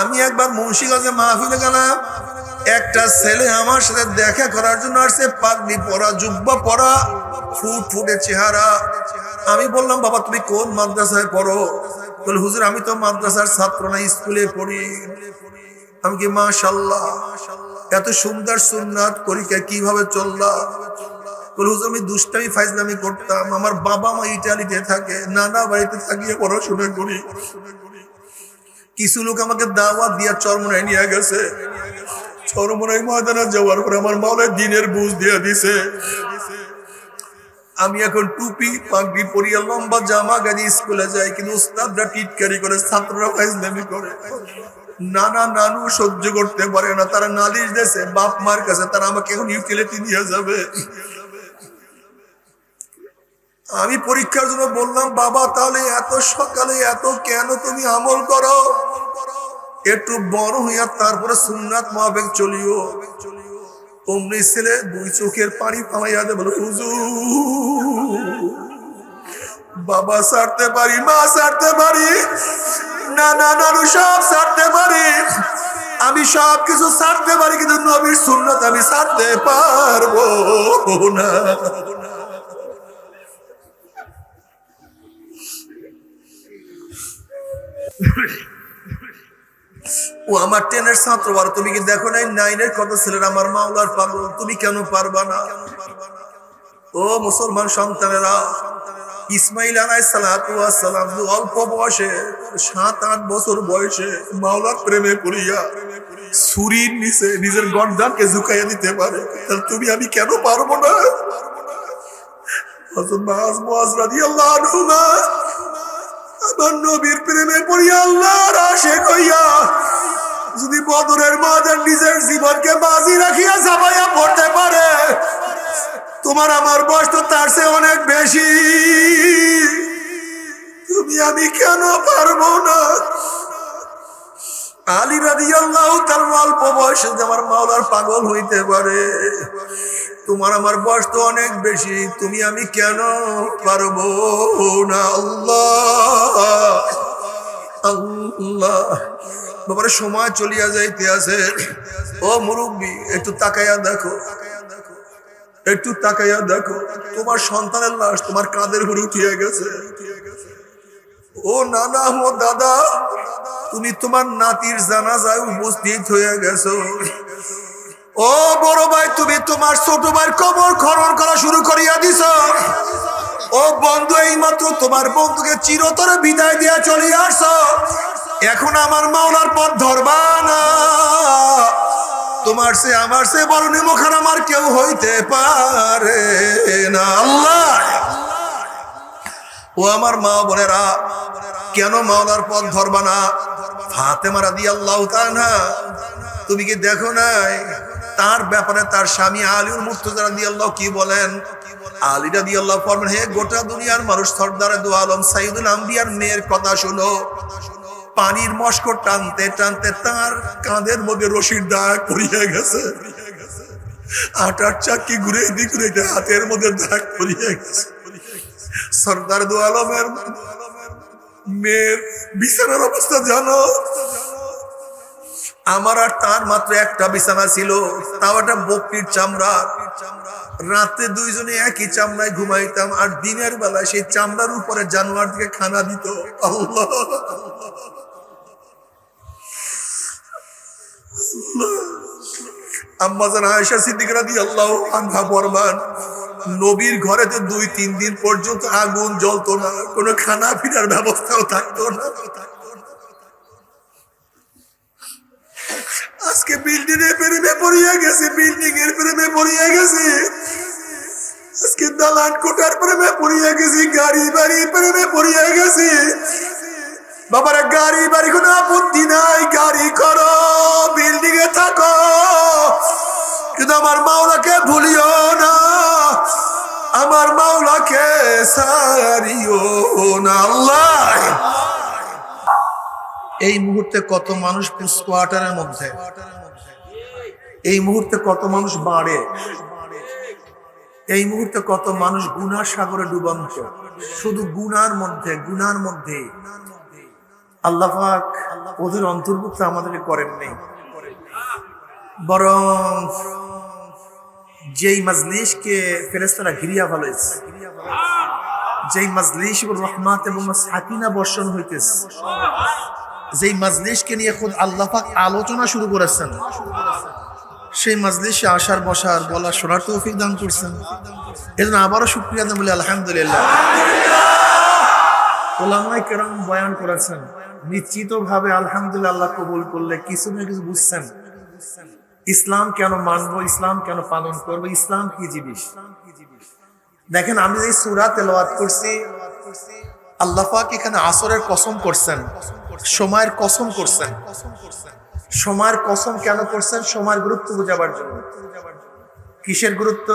আমি একবার মুন্সিগঞ্জে মাহফিলে গেলাম। একটা ছেলে আমার সাথে দেখা করার জন্য আসছে পাগড়ি পরা, জুব্বা পরা, ফুট ফুটে চেহারা। আমি বললাম, বাবা, তুমি কোন মাদ্রাসায় পড়ো? বলে, হুজুর, আমি তো মাদ্রাসার ছাত্র না, স্কুলে পড়ি। আমি কি মাশাল্লাহ এত সুন্দর সুন্নাত পরীক্ষা কীভাবে চললা? বলে, হুজুর, আমি দুষ্টামি, ফাইজলামি করতাম। আমার বাবা মা ইটালিতে থাকে, নানা বাড়িতে থাকিয়ে পড়াশোনা করি। কিছু লোক আমাকে দাওয়াত দিয়া চরমনায় নিয়ে গেছে। চরমনাই ময়দানে যাওয়ার পরে আমার মাওলায় দিনের বুঝ দিয়ে দিছে। আমি এখন টুপি, পাগড়ি পরিয়া লম্বা জামা গাড়ি স্কুলে যাই, কিন্তু উস্তাদরা টিটকারি করে, ছাত্ররা ফাইজলামি করে। নানা নানু সহ্য করতে পারে না, তারা নালিশ দেশে বাপ মার কাছে, তারা আমাকে এখন ইউটিলিটি নিয়ে যাবে। আমি পরীক্ষার জন্য বললাম, বাবা, তাহলে এত সকালে এত কেন তুমি আমল করো? একটু বড় হইয়া তারপরে সুন্নাত মহাবেগ চলিও। অমনি ছেলে দুই চোখের পানি পামাইয়া দে বলো, হুজুর, বাবা সারতে পারি, মা সারতে পারি না না নানু সব সারতে পারি। আমি সব কিছু সারতে পারি, কিন্তু নবীর সুন্নত আমি সারতে পারব না। ও আমার টেনের ছাত্র তুমি কি দেখো নাই? নাইনের কত আমার মাওলার পাগল, তুমি কেন পারবা না? ও মুসলমান সন্তানেরা, ইসমাইল অল্প বয়সে, সাত, আট বছর বয়সে মাওলার প্রেমে পড়িয়া ছুরির নিচে নিজের গর্দানকে ঝুঁকাইয়া দিতে পারে। তাহলে তুমি আমি কেন পারব না? রাদিয়াল্লাহু আনহুমা আমার নবীর প্রেমে পড়িয়া আল্লাহর আশেক হইয়া। যদি বদরের মাঝে নিজের জীবনকে বাজি রাখিয়া চাপাইয়া পড়তে পারে, তোমার আমার বয়স তো তার চেয়ে অনেক বেশি। তুমি আমি কেন পারব না? আলী রাজি আল্লাহ তার অল্প বয়সে আমার মাওলার পাগল হইতে পারে। তোমার আমার বয়স তো অনেক বেশি, তুমি আমি কেন পারব না? আল্লাহ আল্লাহ। বাবার, সময় চলিয়া যাইতে আছে। ও মুরব্বী, একটু তাকাইয়া দেখো। একটু তাকাইয়া দেখো। তোমার সন্তানের লাশ তোমার কাঁধের ঘুরে উঠিয়ে গেছে। ও নানা ও দাদা, তুমি তোমার নাতির জানাজায় উপস্থিত হয়ে গেছো। ও বড় ভাই, তুমি তোমার ছোট ভাইয়ের কবর খরণ করা শুরু করিয়া দিছ। ও বন্ধু এই মাত্র তোমার বন্ধুকে চিরতরে বিদায় দিয়া চলে আসছ এখন আমার মাওলার পথ ধরবা না। তোমার সে আমার সে বড় নিমখান আমার কেউ হইতে পারে না। আল্লাহ! ও আমার মা বোনেরা, কেন মাওলার পথ ধরবা না? ফাতেমা রাদিয়াল্লাহু তাআলা, তুমি কি দেখো নাই? তার ব্যাপারে তার স্বামী আলীর মুর্তজা রাদিয়াল্লাহু কি বলেন? আলী রাদিয়াল্লাহু ফরমান, হে গোটা দুনিয়ার মানুষ, সর্দারে দু আলম সাইদুল আম্বিয়ার মেয়ের কথা শুনো। পানির মস্কর টানতে টানতে তার কাঁধের মধ্যে রশির দাগ পড়িয়ে গেছে। আটার চাকি ঘুরে দিক হাতের মধ্যে দাগ পড়িয়ে গেছে। সর্দার দু মেয়ের বিছানার অবস্থা জানো? আমার আর তার মাত্র একটা বিছানা ছিল, তাও একটা বকরির চামড়া। রাতে দুইজনে একই চামড়ায় ঘুমাইতাম আর দিনের বেলায় সেই চামড়ার উপরে জানোয়ার দিকে খানা দিত। আল্লাহ। আম্মাজান আয়েশা সিদ্দিক রাদিয়াল্লাহু আনহা ফরমান নবীর ঘরেতে দুই, তিন দিন পর্যন্ত আগুন জ্বলতো না, কোনো খানা পিনার ব্যবস্থাও থাকতো না। আজকে বিল্ডিং এর প্রেমে পড়িয়া গেছে বিল্ডিং এর প্রেমে পড়িয়া গেছে। আজকে দালান কোটার প্রেমে পড়িয়া গেছি, গাড়ি বাড়ি প্রেমে পড়িয়া গেছে। বাবারা, গাড়ি বাড়ি কোনো আপত্তি নাই, গাড়ি করো বিল্ডিং এ থাকো। কিন্তু আমার মাওলাকে আল্লাহ। এই মুহূর্তে কত মানুষ স্কোয়াটারের মধ্যে? এই মুহূর্তে কত মানুষ বাড়ে? এই মুহূর্তে কত মানুষ গুনার সাগরে ডুবন্ত? শুধু গুনার মধ্যে গুনার মধ্যে। আল্লাহ ওদের অন্তর্ভুক্ত আমাদেরকে করেন নেই। বরং যেই মজলিসকে ফেরেস্তারা ঘিরিয়া ফেলেছে। যেই মজলিস রহমাত এবং সাকিনা বর্ষণ হইতেছে, যেই মজলিসকে নিয়ে খুদ আল্লাহ পাক আলোচনা শুরু করেছেন, সেই মজলিসে আসার বসার বলা শোনার তৌফিক দান করছেন। এজন্য আবারও শুক্রিয়া দেন বলি, আলহামদুলিল্লাহ। ওলামাই কেরম বয়ান করেছেন নিশ্চিত ভাবে আলহামদুলিল্লাহ আল্লাহ কবুল করলে কিছু না কিছু বুঝছেন। ইসলাম কেন মানবো, ইসলাম কেন পালন করব, ইসলাম কি জিনিস? দেখেন, আমি যে সুরা তেলাওয়াত করছি, আল্লাহ পাক এখানে আসরের কসম করছেন, সময়ের কসম করছেন। সময়ের কসম কেন করছেন? সময়ের গুরুত্ব বোঝাবার জন্য। কিসের গুরুত্ব?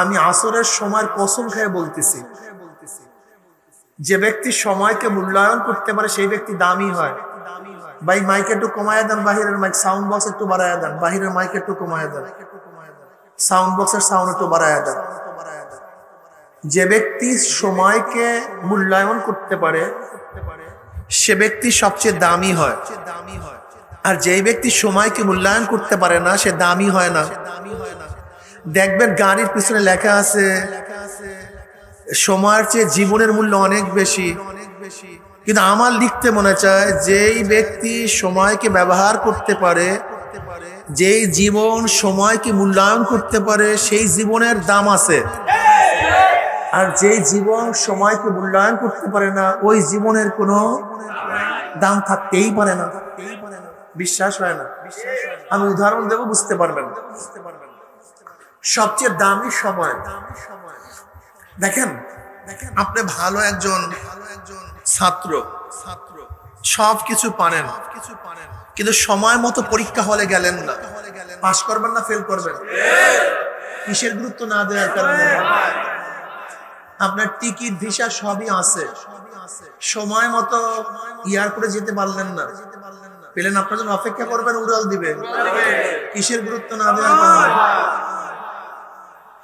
আমি আসরের সময়ের কসম খেয়ে বলতেছি। যে ব্যক্তি সময়কে মূল্যায়ন করতে পারে, সেই ব্যক্তি দামি হয়। ভাই মাইক একটু কমায় দেন, বাহিরের মাইক সাউন্ড বক্স একটু বাড়ায় দেন, বাহিরের মাইক একটু কমায় দেন। সাউন্ড বক্সের সাউন্ড একটু বাড়ায় দেন। যে ব্যক্তি সময়কে মূল্যায়ন করতে পারে, সে ব্যক্তি সবচেয়ে দামি হয়। আর যেই ব্যক্তি সময়কে মূল্যায়ন করতে পারে না, সে দামি হয় না। দেখবেন গাড়ির পিছনে লেখা আছে, সময়ের চেয়ে জীবনের মূল্য অনেক বেশি। কিন্তু আমার লিখতে মনে চায় যেই ব্যক্তি সময়কে ব্যবহার করতে পারে, যেই জীবন সময়কে মূল্যায়ন করতে পারে, সেই জীবনের দাম আছে। আর যেই জীবন সময়কে মূল্যায়ন করতে পারে না, ওই জীবনের কোনো দাম থাকতেই পারে না। বিশ্বাস হয় না। আমি উদাহরণ দেবো, বুঝতে পারবেন। সবচেয়ে দামি সময়। দেখেন, আপনি ভালো একজন ছাত্র। ছাত্র সব কিছু পারেন কিছু পারেন কিন্তু সময় মতো পরীক্ষা হলে গেলেন না। পাস করবেন না ফেল করবেন কিসের গুরুত্ব না দেওয়ার কারণে? আপনার টিকিট ভিসা সবই আছে। সময় মতো এয়ারপোর্টে যেতে পারলেন না। পেলেন, আপনার জন্য অপেক্ষা করবেন, উড়াল দিবে কিসের গুরুত্ব না দেওয়ার কারণে?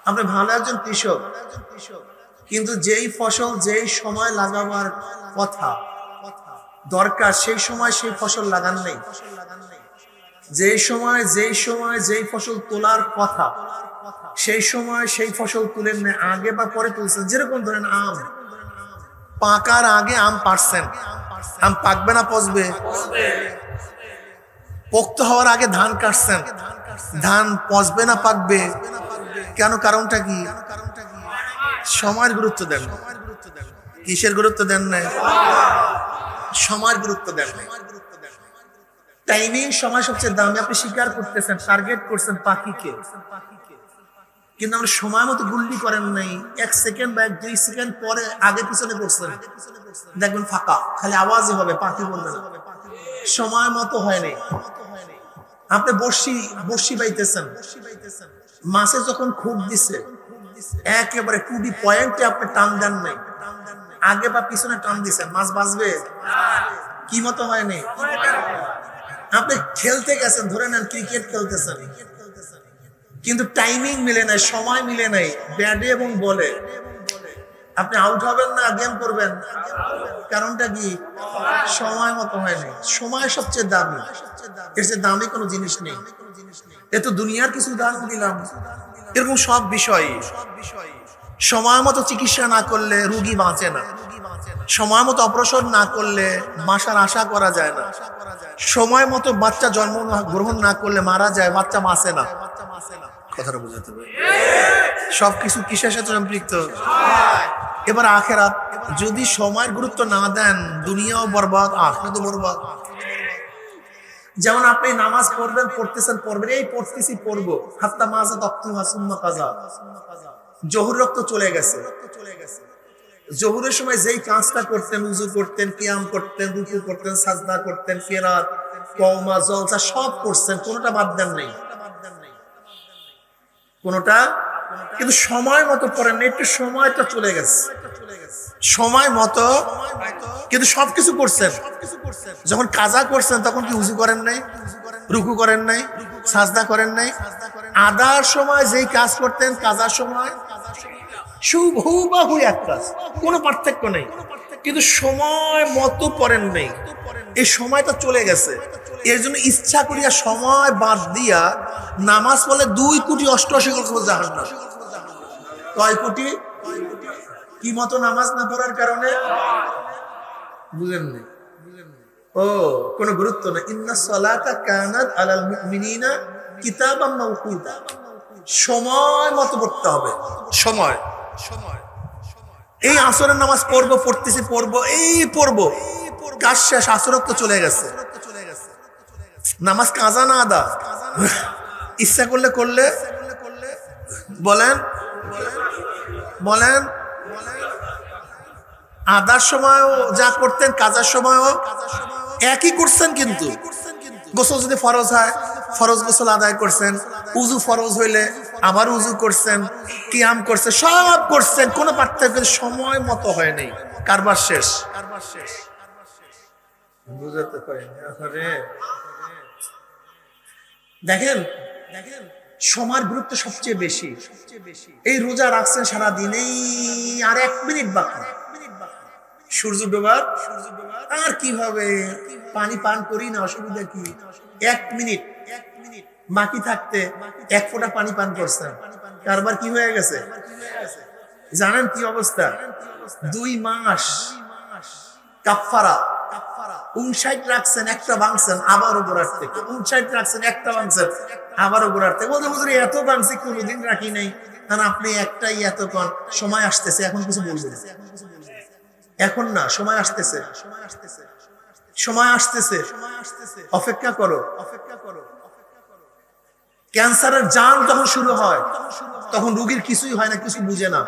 আপনি ভালো একজন কৃষক একজন কৃষক। কিন্তু যেই ফসল, যেই সময় লাগাবার কথা দরকার, সেই সময় সেই ফসল লাগান নেই। যেই সময় যেই সময় যেই ফসল তোলার কথা, সেই সময় সেই ফসল তুলেন নেই আগে বা পরে তুলছেন। যেরকম ধরেন আম, পাকার আগে আম পারছেন আম পাকবে না, পচবে? পোক্ত হওয়ার আগে ধান কাটছেন। ধান পচবে না, পাকবে? কেন? কারণটা কি? সময়ের গুরুত্ব দেন কিসের গুরুত্ব দেন না? সময়ের গুরুত্ব দেন টাইমিং সময় সবচেয়ে দামি। আপনি স্বীকার করতেছেন, টার্গেট করছেন পাখিকে। কিন্তু আমরা সময় মতো গুল্লি করেন নাই। এক সেকেন্ড বা এক দুই সেকেন্ড পরে আগে পিছনে করছেন দেখবেন ফাঁকা। খালি আওয়াজই হবে, পাখি সময় মতো হয় নাই। আপনি বর্ষি বর্ষি বাইতেছেন। মাসে যখন খুব দিছে একেবারে কুড়ি পয়েন্টে আপনি টান দেন নাই। আগে বা পিছনে টান দিছেন, মাছ বাঁচবে? কি মতো হয়নি? আপনি খেলতে গেছেন, ধরে নেন ক্রিকেট খেলতেছেন। কিন্তু টাইমিং মিলে নাই, সময় মিলে নাই, ব্যাটে এবং বলে। আপনি আউট হবেন না, গেম করবেন? কারণটা কি? সময় মতো হয়নি। সময় সবচেয়ে দামি। এর চেয়ে দামি কোনো জিনিস নেই। এ তো দুনিয়ার কিছু উদাহরণ দিলাম। এরকম সব বিষয়। সময় মতো চিকিৎসা না করলে রুগী বাঁচে না। সময় মতো অপারেশন না করলে মাসার আশা করা যায় না। সময় মতো বাচ্চা জন্ম গ্রহণ না করলে মারা যায়, বাচ্চা মাসে না। কথাটা বোঝাতে হবে। সবকিছু কিসের সাথে সম্পৃক্ত? এবার আখেরাত, যদি সময়ের গুরুত্ব না দেন, দুনিয়াও বরবাদ আখরা তো বরবাদ। যেমন আপনি নামাজ পড়বেন, পড়তেছেন, পড়বেন, এই পড়তেছি, পড়ব। হাত্তা মাঝে তক্তু হাসুম্মা কাজা জহুর রক্ত চলে গেছে। জহুরের সময় যেই কাজটা করতেন উজু করতেন, কিয়াম করতেন, রুকু করতেন, সাজদা করতেন, কেরাত কওমা জলসা সব করছেন, কোনোটা বাদ দেন নেই। কোনোটা কিন্তু সময় মতো পড়েন একটু সময় তো চলে গেছে। সময় মতো, কিন্তু সবকিছু করছেন। যখন কাজা করছেন, তখন কি উজু করেন নাই? রুকু করেন নাই? সাজদা করেন নাই? আদার সময় যেই কাজ করতেন, কাজার সময় হুবাহু এক কাজ, কোনো পার্থক্য নেই। কিন্তু সময় মতো পড়েন নেই। এই সময়টা চলে গেছে। এর জন্য ইচ্ছা করিয়া সময় বাদ দিয়া নামাজ পড়লে দুই কোটি অষ্টআশি না। কয় কোটি? কি মতো নামাজ না পড়ার কারণে? বুঝেননি ও, কোনো গুরুত্ব না ইন্না কানাত আলাল মুমিনিনা কিতাবাম সময় মতো পড়তে হবে। সময়। সময় এই আসরের নামাজ পড়ব, পড়তেছি, পড়ব, এই পড়ব। কাজ শেষ আসরত তো চলে গেছে। নামাজ কাজা না আদা। ইচ্ছা করলে করলে, বলেন বলেন আদার সময়ও যা করতেন, কাজার সময়ও একই করছেন কিন্তু। গোসল যদি ফরজ হয়, ফরজ গোসল আদায় করছেন, উজু ফরজ হইলে আবার উজু করছেন, কিয়াম করছেন, সব করছেন, কোনো পার্থক্য সময় মতো হয় নাই। কারবার শেষ। কারবার শেষ বুঝাতে দেখেন সময়ের গুরুত্ব সবচেয়ে বেশি। এই রোজা রাখছেন সারা দিন এই আর এক মিনিট বাকি। সূর্য ডোবার, আর কীভাবে? পানি পান করি না, অসুবিধা কি? এক মিনিট। এক মিনিট বাকি থাকতে এক ফোঁটা পানি পান করছেন। কারবার কি হয়ে গেছে? জানেন কি অবস্থা? দুই মাস কাফারা উনষাট রাখছেন, একটা ভাঙছেন আবারও গোড়ার থেকে উনষাট রাখছেন, একটা ভাঙছেন। আবারও থেকে বলতে বুঝলি এত ভাঙছি কোনোদিন রাখি নাই। কারণ আপনি একটাই এত কন সময় আসতেছে, এখন কিছু বলবেন এখন না, সময় আসতেছে। সময় আসতেছে। সময় আসতেছে অপেক্ষা করো। অপেক্ষা করো ক্যান্সারের জান যখন শুরু হয়, তখন রোগীর কিছুই হয় না, কিছু বুঝে না।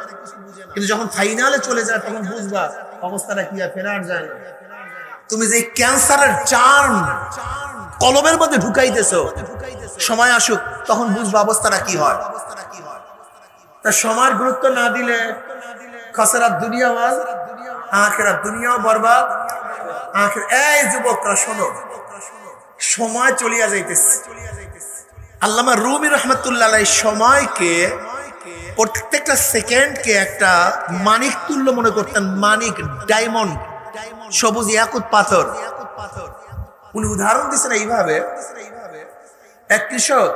কিন্তু যখন ফাইনালে চলে যায়, তখন বুঝবা অবস্থাটা কি হয় ফেরার যায় না। তুমি যে ক্যান্সারের চার্ম কলমের মধ্যে ঢুকাইতেছ সময় আসুক, তখন বুঝবা অবস্থাটা কি হয়? তা সময়ের গুরুত্ব না দিলে খসরাত দুনিয়া ওয়াজ, আখেরাত দুনিয়াও বরবাদ। আখের এই যুবকরা, শোনো, সময় চলিয়া যাইতেছে। আল্লামা রুমি রহমতুল্লাহ সময়কে প্রত্যেকটা সেকেন্ডকে একটা মানিক তুল্য মনে করতেন, মানিক ডায়মন্ড, সবুজ ইয়াকুত পাথর। উনি উদাহরণ দিচ্ছেন এইভাবে এক কৃষক।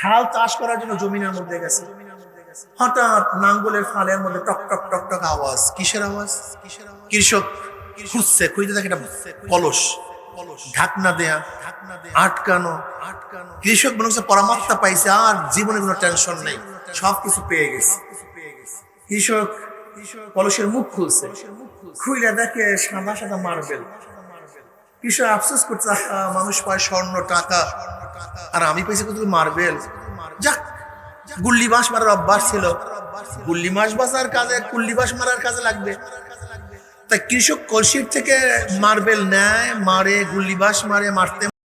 হাল চাষ করার জন্য জমিনের মধ্যে গেছে। হঠাৎ নাঙ্গলের ফালের মধ্যে টক টক টক টক আওয়াজ। কিসের আওয়াজ? কৃষক খুঁজছে, খুঁজতে দেখে একটা কলস ঢাকনা দেয়া, আটকানো। আটকানো কৃষক মনে হচ্ছে পাইছে, আর জীবনে কোনো টেনশন নেই। সব পেয়ে গেছে। কৃষক কলসের মুখ খুলছে। খুইলে দেখে সাদা সাদা মার্বেল কৃষক আফসোস করছে মানুষ পায় স্বর্ণ, টাকা। আর আমি পেয়েছি কত মার্বেল? যাক, গুল্লি বাঁশ মারার অভ্যাস ছিল। গুল্লি বাঁশ বাঁচার কাজে কুল্লি বাঁশ মারার কাজে লাগবে। তা কৃষক কলসির থেকে মার্বেল নেয়, মারে, গুল্লি বাঁশ মারে, মারতে